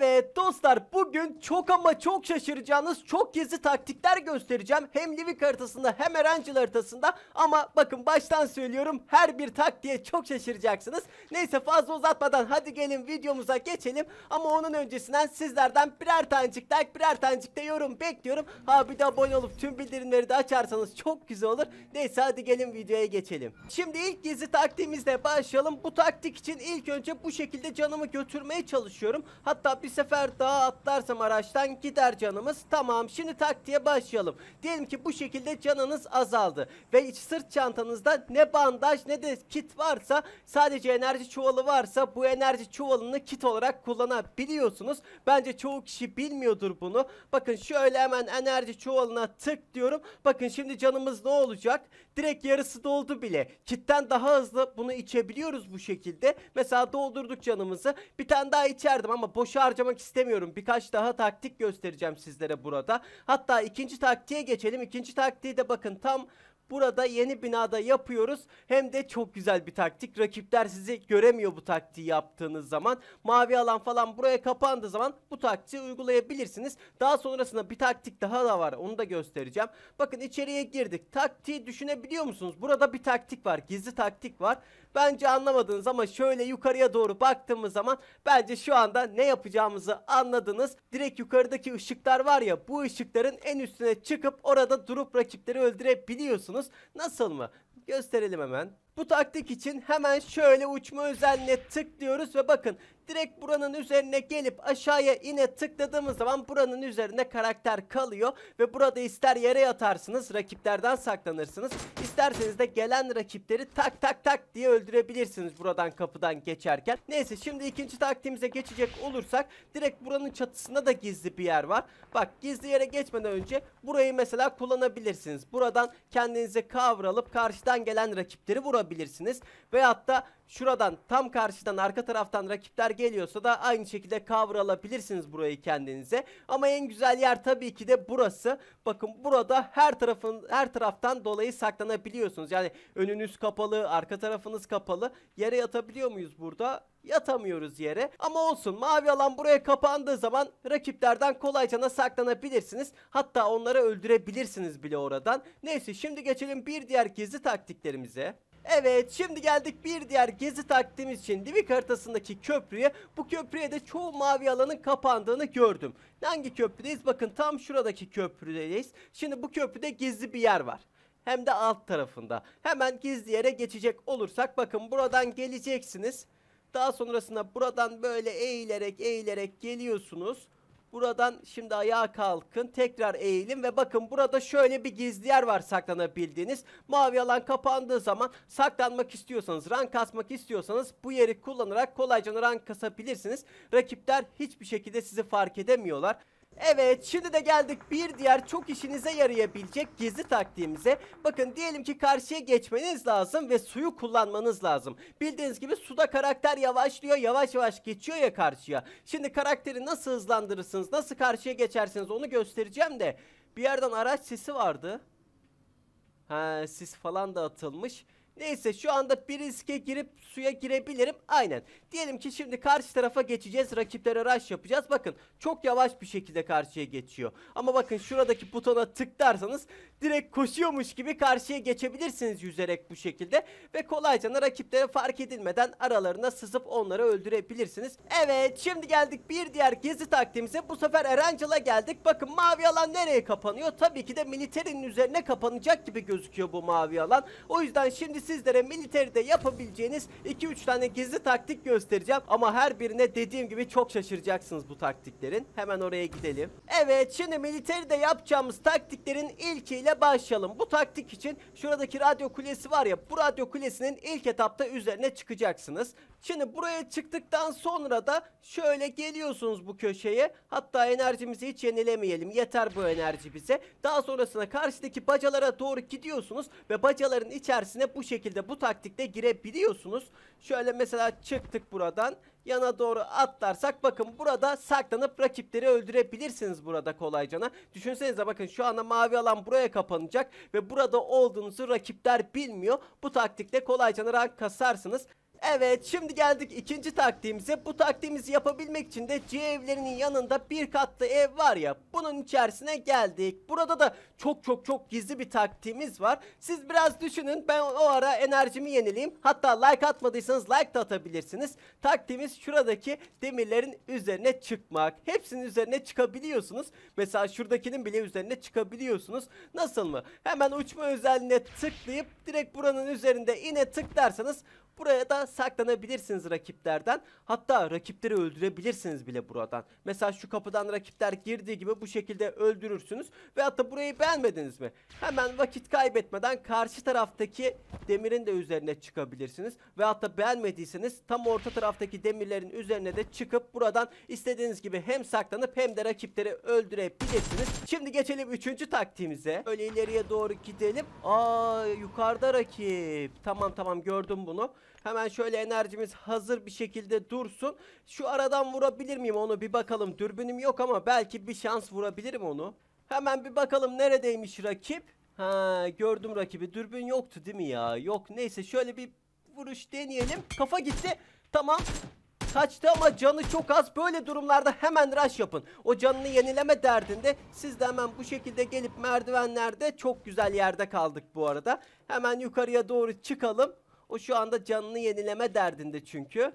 Evet dostlar bugün çok ama çok şaşıracağınız çok gizli taktikler göstereceğim. Hem Livik haritasında hem Erangel haritasında ama bakın baştan söylüyorum her bir taktiğe çok şaşıracaksınız. Neyse fazla uzatmadan hadi gelin videomuza geçelim. Ama onun öncesinden sizlerden birer tanecik like birer tanecik de yorum bekliyorum. Ha bir de abone olup tüm bildirimleri de açarsanız çok güzel olur. Neyse hadi gelin videoya geçelim. Şimdi ilk gizli taktiğimizle başlayalım. Bu taktik için ilk önce bu şekilde canımı götürmeye çalışıyorum. Hatta bir sefer daha atlarsam araçtan gider canımız. Tamam şimdi taktiğe başlayalım. Diyelim ki bu şekilde canınız azaldı. Ve sırt çantanızda ne bandaj ne de kit varsa sadece enerji çuvalı varsa bu enerji çuvalını kit olarak kullanabiliyorsunuz. Bence çoğu kişi bilmiyordur bunu. Bakın şöyle hemen enerji çuvalına tık diyorum. Bakın şimdi canımız ne olacak? Direkt yarısı doldu bile. Kitten daha hızlı bunu içebiliyoruz bu şekilde. Mesela doldurduk canımızı. Bir tane daha içerdim ama boşa harcamak istemiyorum. Birkaç daha taktik göstereceğim sizlere burada. Hatta ikinci taktiğe geçelim. İkinci taktiği de bakın tam Burada yeni binada yapıyoruz. Hem de çok güzel bir taktik. Rakipler sizi göremiyor bu taktiği yaptığınız zaman. Mavi alan falan buraya kapandığı zaman bu taktiği uygulayabilirsiniz. Daha sonrasında bir taktik daha da var. Onu da göstereceğim. Bakın içeriye girdik. Taktiği düşünebiliyor musunuz? Burada bir taktik var. Gizli taktik var. Bence anlamadınız ama şöyle yukarıya doğru baktığımız zaman bence şu anda ne yapacağımızı anladınız. Direkt yukarıdaki ışıklar var ya bu ışıkların en üstüne çıkıp orada durup rakipleri öldürebiliyorsunuz. Nasıl mı? Gösterelim hemen. Bu taktik için hemen şöyle uçma özelliğine tıklıyoruz ve bakın direkt buranın üzerine gelip aşağıya ine tıkladığımız zaman buranın üzerinde karakter kalıyor ve burada ister yere yatarsınız rakiplerden saklanırsınız isterseniz de gelen rakipleri tak tak tak diye öldürebilirsiniz buradan kapıdan geçerken. Neyse şimdi ikinci taktiğimize geçecek olursak direkt buranın çatısında da gizli bir yer var. Bak gizli yere geçmeden önce burayı mesela kullanabilirsiniz. Buradan kendinize cover alıp karşıdan gelen rakipleri vurabilirsiniz. Veyahut da şuradan tam karşıdan arka taraftan rakipler geliyorsa da aynı şekilde cover alabilirsiniz burayı kendinize. Ama en güzel yer tabii ki de burası. Bakın burada her tarafın her taraftan dolayı saklanabiliyorsunuz. Yani önünüz kapalı, arka tarafınız kapalı. Yere yatabiliyor muyuz burada? Yatamıyoruz yere. Ama olsun mavi alan buraya kapandığı zaman rakiplerden kolayca saklanabilirsiniz. Hatta onları öldürebilirsiniz bile oradan. Neyse şimdi geçelim bir diğer gizli taktiklerimize. Evet şimdi geldik bir diğer gezi taktiğimiz için Livik haritasındaki köprüye. Bu köprüye de çoğu mavi alanın kapandığını gördüm. Hangi köprüdeyiz? Bakın tam şuradaki köprüdeyiz. Şimdi bu köprüde gizli bir yer var. Hem de alt tarafında. Hemen gizli yere geçecek olursak bakın buradan geleceksiniz. Daha sonrasında buradan böyle eğilerek eğilerek geliyorsunuz. Buradan şimdi ayağa kalkın. Tekrar eğilin ve bakın burada şöyle bir gizli yer var saklanabildiğiniz. Mavi alan kapandığı zaman saklanmak istiyorsanız, rank kasmak istiyorsanız bu yeri kullanarak kolayca rank kasabilirsiniz. Rakipler hiçbir şekilde sizi fark edemiyorlar. Evet şimdi de geldik bir diğer çok işinize yarayabilecek gizli taktiğimize. Bakın diyelim ki karşıya geçmeniz lazım ve suyu kullanmanız lazım. Bildiğiniz gibi suda karakter yavaşlıyor yavaş yavaş geçiyor ya karşıya. Şimdi karakteri nasıl hızlandırırsınız nasıl karşıya geçersiniz onu göstereceğim de. Bir yerden araç sesi vardı. Ha sis falan da atılmış. Neyse şu anda bir riske girip suya girebilirim. Aynen. Diyelim ki şimdi karşı tarafa geçeceğiz. Rakiplere rush yapacağız. Bakın çok yavaş bir şekilde karşıya geçiyor. Ama bakın şuradaki butona tıklarsanız direkt koşuyormuş gibi karşıya geçebilirsiniz yüzerek bu şekilde. Ve kolayca rakiplere fark edilmeden aralarına sızıp onları öldürebilirsiniz. Evet şimdi geldik bir diğer gezi taktiğimize. Bu sefer Erangel'a geldik. Bakın mavi alan nereye kapanıyor? Tabii ki de militerinin üzerine kapanacak gibi gözüküyor bu mavi alan. O yüzden şimdi sizlere militeride yapabileceğiniz 2-3 tane gizli taktik göstereceğim. Ama her birine dediğim gibi çok şaşıracaksınız bu taktiklerin. Hemen oraya gidelim. Evet şimdi militeride yapacağımız taktiklerin ilkiyle başlayalım. Bu taktik için şuradaki radyo kulesi var ya bu radyo kulesinin ilk etapta üzerine çıkacaksınız. Şimdi buraya çıktıktan sonra da şöyle geliyorsunuz bu köşeye. Hatta enerjimizi hiç yenilemeyelim. Yeter bu enerji bize. Daha sonrasında karşıdaki bacalara doğru gidiyorsunuz ve bacaların içerisine bu şekilde bu taktikte girebiliyorsunuz. Şöyle mesela çıktık buradan yana doğru atlarsak bakın burada saklanıp rakipleri öldürebilirsiniz burada kolaycana. Düşünsenize bakın şu anda mavi alan buraya kapanacak ve burada olduğunuzu rakipler bilmiyor. Bu taktikte kolaycana rank kasarsınız. Evet şimdi geldik ikinci taktiğimize. Bu taktiğimizi yapabilmek için de C evlerinin yanında bir katlı ev var ya bunun içerisine geldik. Burada da çok çok çok gizli bir taktiğimiz var. Siz biraz düşünün ben o ara enerjimi yenileyim. Hatta like atmadıysanız like de atabilirsiniz. Taktiğimiz şuradaki demirlerin üzerine çıkmak. Hepsinin üzerine çıkabiliyorsunuz. Mesela şuradakinin bile üzerine çıkabiliyorsunuz. Nasıl mı? Hemen uçma özelliğine tıklayıp direkt buranın üzerinde yine tıklarsanız Buraya da saklanabilirsiniz rakiplerden. Hatta rakipleri öldürebilirsiniz bile buradan. Mesela şu kapıdan rakipler girdiği gibi bu şekilde öldürürsünüz. Ve hatta burayı beğenmediniz mi? Hemen vakit kaybetmeden karşı taraftaki demirin de üzerine çıkabilirsiniz. Ve hatta beğenmediyseniz tam orta taraftaki demirlerin üzerine de çıkıp buradan istediğiniz gibi hem saklanıp hem de rakipleri öldürebilirsiniz. Şimdi geçelim üçüncü taktiğimize. Öyle ileriye doğru gidelim. Aa yukarıda rakip. Tamam tamam gördüm bunu. Hemen şöyle enerjimiz hazır bir şekilde dursun. Şu aradan vurabilir miyim onu bir bakalım. Dürbünüm yok ama belki bir şans vurabilirim onu. Hemen bir bakalım neredeymiş rakip. Ha gördüm rakibi. Dürbün yoktu değil mi ya? Yok neyse şöyle bir vuruş deneyelim. Kafa gitti. Tamam. Kaçtı ama canı çok az. Böyle durumlarda hemen rush yapın. O canını yenileme derdinde siz de hemen bu şekilde gelip merdivenlerde çok güzel yerde kaldık bu arada. Hemen yukarıya doğru çıkalım. O şu anda canını yenileme derdinde çünkü.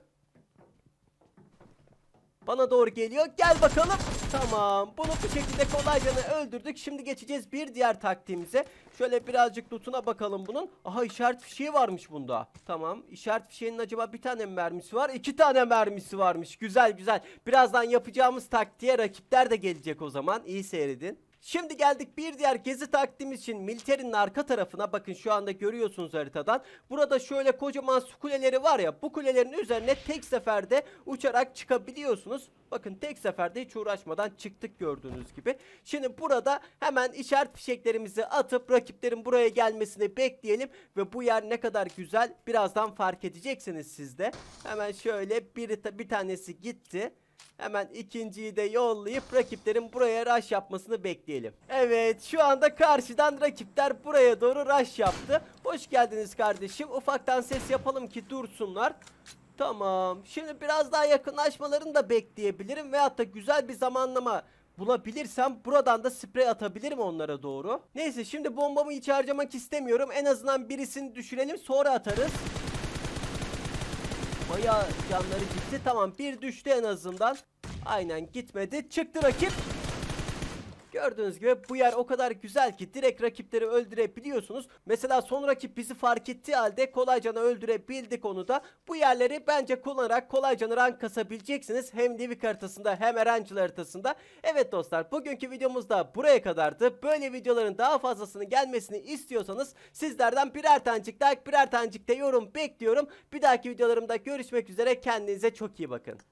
Bana doğru geliyor. Gel bakalım. Tamam. Bunu bu şekilde kolayca öldürdük. Şimdi geçeceğiz bir diğer taktiğimize. Şöyle birazcık lootuna bakalım bunun. Aha işaret fişeği varmış bunda. Tamam. İşaret fişeğinin acaba bir tane mi mermisi var? İki tane mermisi varmış. Güzel güzel. Birazdan yapacağımız taktiğe rakipler de gelecek o zaman. İyi seyredin. Şimdi geldik bir diğer gezi taktiğimiz için militerinin arka tarafına bakın şu anda görüyorsunuz haritadan. Burada şöyle kocaman su kuleleri var ya bu kulelerin üzerine tek seferde uçarak çıkabiliyorsunuz. Bakın tek seferde hiç uğraşmadan çıktık gördüğünüz gibi. Şimdi burada hemen işaret fişeklerimizi atıp rakiplerin buraya gelmesini bekleyelim. Ve bu yer ne kadar güzel birazdan fark edeceksiniz siz de. Hemen şöyle bir, bir tanesi gitti. Hemen ikinciyi de yollayıp rakiplerin buraya rush yapmasını bekleyelim. Evet şu anda karşıdan rakipler buraya doğru rush yaptı. Hoş geldiniz kardeşim. Ufaktan ses yapalım ki dursunlar. Tamam. Şimdi biraz daha yakınlaşmalarını da bekleyebilirim. Veyahut da güzel bir zamanlama bulabilirsem buradan da sprey atabilirim onlara doğru. Neyse şimdi bombamı hiç harcamak istemiyorum. En azından birisini düşürelim sonra atarız. Bayağı canları gitti. Tamam bir düştü en azından. Aynen gitmedi. Çıktı rakip. Gördüğünüz gibi bu yer o kadar güzel ki direkt rakipleri öldürebiliyorsunuz. Mesela son rakip bizi fark ettiği halde kolayca öldürebildik onu da. Bu yerleri bence kullanarak kolayca rank kasabileceksiniz. Hem Livik haritasında hem Erancıl haritasında. Evet dostlar bugünkü videomuz da buraya kadardı. Böyle videoların daha fazlasını gelmesini istiyorsanız sizlerden birer tanecik like birer tanecik de yorum bekliyorum. Bir dahaki videolarımda görüşmek üzere kendinize çok iyi bakın.